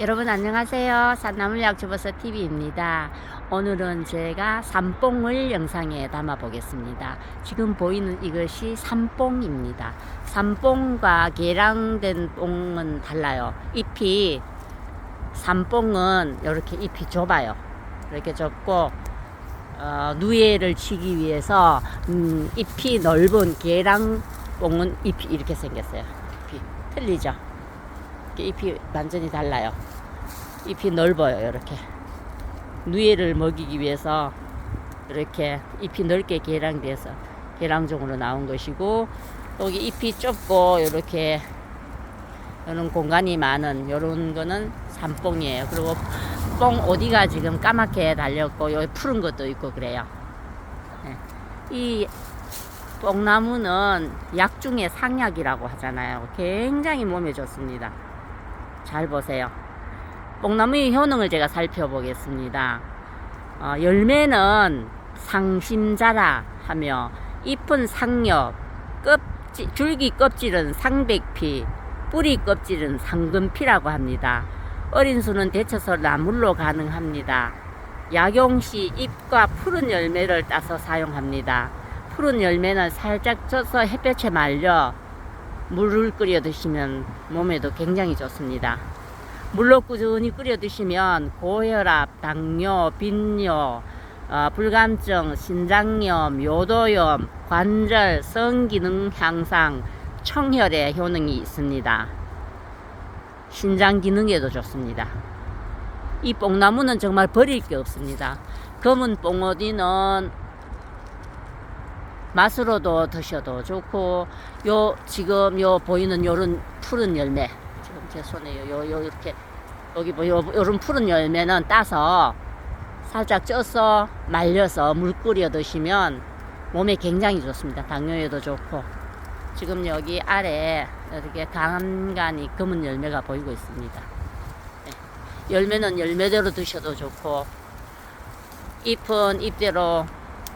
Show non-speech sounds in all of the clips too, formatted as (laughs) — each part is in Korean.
여러분 안녕하세요. 산나물약 주버서 TV입니다. 오늘은 제가 삼뽕을 영상에 담아 보겠습니다. 지금 보이는 이것이 삼뽕입니다. 삼뽕과 계량된 뽕은 달라요. 잎이 삼뽕은 이렇게 잎이 좁아요. 이렇게 좁고 어, 누에를 치기 위해서 음, 잎이 넓은 계량 뽕은 잎이 이렇게 생겼어요. 잎이 틀리죠? 이렇게 잎이 완전히 달라요. 잎이 넓어요, 이렇게. 누에를 먹이기 위해서 이렇게 잎이 넓게 계량돼서 계량종으로 나온 것이고 여기 잎이 좁고 이렇게 이런 공간이 많은 이런 거는 산뽕이에요. 그리고 뽕 어디가 지금 까맣게 달렸고 여기 푸른 것도 있고 그래요. 네. 이 뽕나무는 약 중에 상약이라고 하잖아요. 굉장히 몸에 좋습니다. 잘 보세요. 뽕나무의 효능을 제가 살펴보겠습니다. 어, 열매는 상심자라 하며 잎은 상엽, 껍질, 줄기 껍질은 상백피, 뿌리 껍질은 상금피라고 합니다. 어린 수는 데쳐서 나물로 가능합니다. 약용 시 잎과 푸른 열매를 따서 사용합니다. 푸른 열매는 살짝 쪄서 햇볕에 말려 물을 끓여 드시면 몸에도 굉장히 좋습니다. 물로 꾸준히 끓여 드시면 고혈압, 당뇨, 빈뇨, 어, 불감증, 신장염, 요도염, 관절, 성기능 향상, 청혈에 효능이 있습니다. 신장 기능에도 좋습니다. 이 뽕나무는 정말 버릴 게 없습니다. 검은 뽕어디는 맛으로도 드셔도 좋고 요 지금 요 보이는 요런 푸른 열매 지금 제 손에 요, 요, 요 이렇게 여기 뭐 요, 요런 푸른 열매는 따서 살짝 쪄서 말려서 물 끓여 드시면 몸에 굉장히 좋습니다. 당뇨에도 좋고 지금 여기 아래 이렇게 간간이 검은 열매가 보이고 있습니다. 네. 열매는 열매대로 드셔도 좋고 잎은 잎대로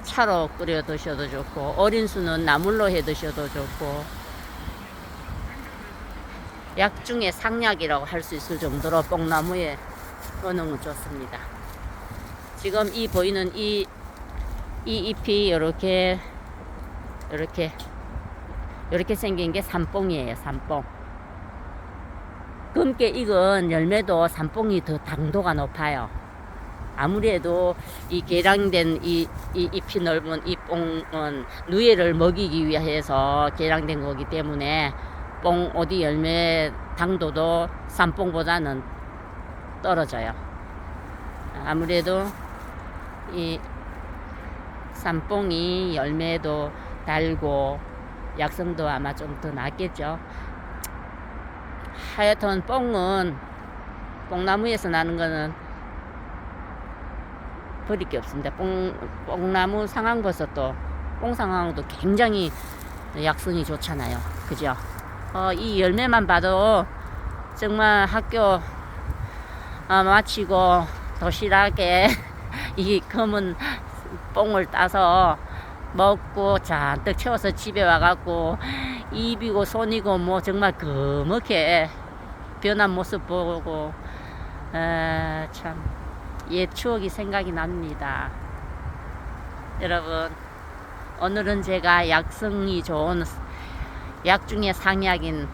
차로 끓여 드셔도 좋고 어린 수는 나물로 해 드셔도 좋고 약 중에 상약이라고 할 수 있을 정도로 뽕나무의 효능은 좋습니다. 지금 이 보이는 이, 이 잎이 이렇게 이렇게 이렇게 생긴 게 산뽕이에요. 산뽕. 검게 익은 열매도 산뽕이 더 당도가 높아요. 아무래도 이 개량된 이, 이 잎이 넓은 이 뽕은 누에를 먹이기 위해서 개량된 거기 때문에 뽕 어디 열매 당도도 산뽕보다는 떨어져요. 아무래도 이 산뽕이 열매도 달고 약성도 아마 좀 더 낫겠죠. 하여튼 뽕은 뽕나무에서 나는 거는 버릴 게 없습니다. 뽕, 뽕나무 상황버섯도 뽕상황도 굉장히 약성이 좋잖아요. 그죠? 어, 이 열매만 봐도 정말 학교 어, 마치고 도시락에 (laughs) 이 검은 뽕을 따서 먹고 잔뜩 채워서 집에 와갖고 입이고 손이고 뭐 정말 그렇게 변한 모습 보고 아, 참 옛 추억이 생각이 납니다. 여러분 오늘은 제가 약성이 좋은 약 중에 상약인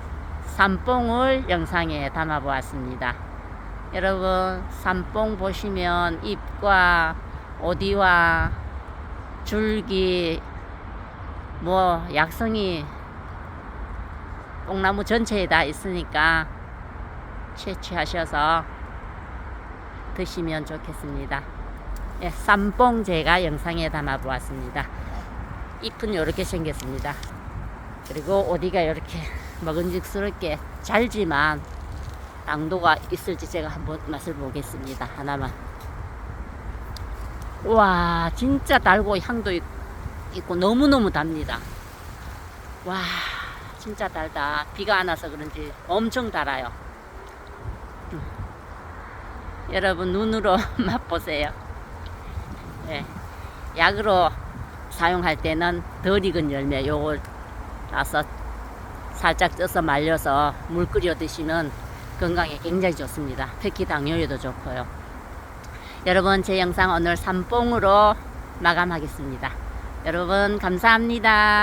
삼뽕을 영상에 담아 보았습니다. 여러분 삼뽕 보시면 잎과 오디와 줄기 뭐 약성이 뽕나무 전체에 다 있으니까 채취하셔서 드시면 좋겠습니다. 예, 쌈뽕 제가 영상에 담아 보았습니다. 잎은 이렇게 생겼습니다. 그리고 어디가 이렇게 먹음직스럽게 잘지만 당도가 있을지 제가 한번 맛을 보겠습니다. 하나만. 와, 진짜 달고 향도 있- 있고 너무너무 답니다. 와, 진짜 달다. 비가 안 와서 그런지 엄청 달아요. 음. 여러분 눈으로 (laughs) 맛보세요. 예, 약으로 사용할 때는 덜 익은 열매 요걸 따서 살짝 쪄서 말려서 물 끓여 드시면 건강에 굉장히 좋습니다. 특히 당뇨에도 좋고요. 여러분 제 영상 오늘 삼봉으로 마감하겠습니다. 여러분 감사합니다.